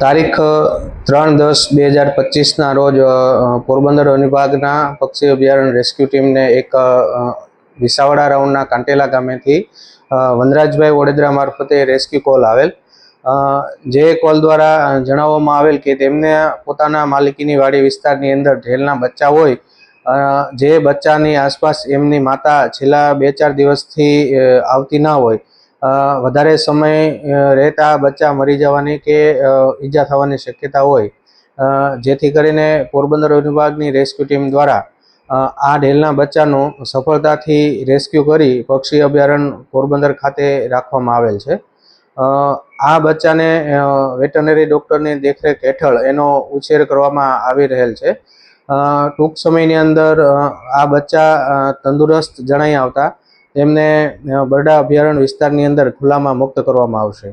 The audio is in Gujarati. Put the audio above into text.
તારીખ ત્રણ દસ બે હજાર પચીસના રોજ પોરબંદર વિભાગના પક્ષી અભયારણ્ય રેસ્ક્યુ ટીમને એક વિસાવડા રાઉન્ડના કાંટેલા ગામેથી વનરાજભાઈ વડોદરા મારફતે રેસ્ક્યુ કોલ આવેલ. જે કોલ દ્વારા જણાવવામાં આવેલ કે તેમને પોતાના માલિકીની વાડી વિસ્તારની અંદર ઢેલના બચ્ચા હોય જે બચ્ચાની આસપાસ એમની માતા છેલ્લા બે ચાર દિવસથી આવતી ના હોય વધારે સમય રહેતા બચ્ચા મરી જવાની કે ઈજા થવાની શક્યતા હોય જેથી કરીને પોરબંદર વિભાગની રેસ્ક્યુ ટીમ દ્વારા આ ઢેલના બચ્ચાનું સફળતાથી રેસ્ક્યુ કરી પક્ષી અભયારણ્ય પોરબંદર ખાતે રાખવામાં આવેલ છે. આ બચ્ચાને વેટરનરી ડૉક્ટરની દેખરેખ હેઠળ એનો ઉછેર કરવામાં આવી રહેલ છે. ટૂંક સમયની અંદર આ બચ્ચા તંદુરસ્ત જણાઈ આવતા તેમને બરડા અભયારણ્ય વિસ્તારની અંદર ખુલ્લામાં મુક્ત કરવામાં આવશે.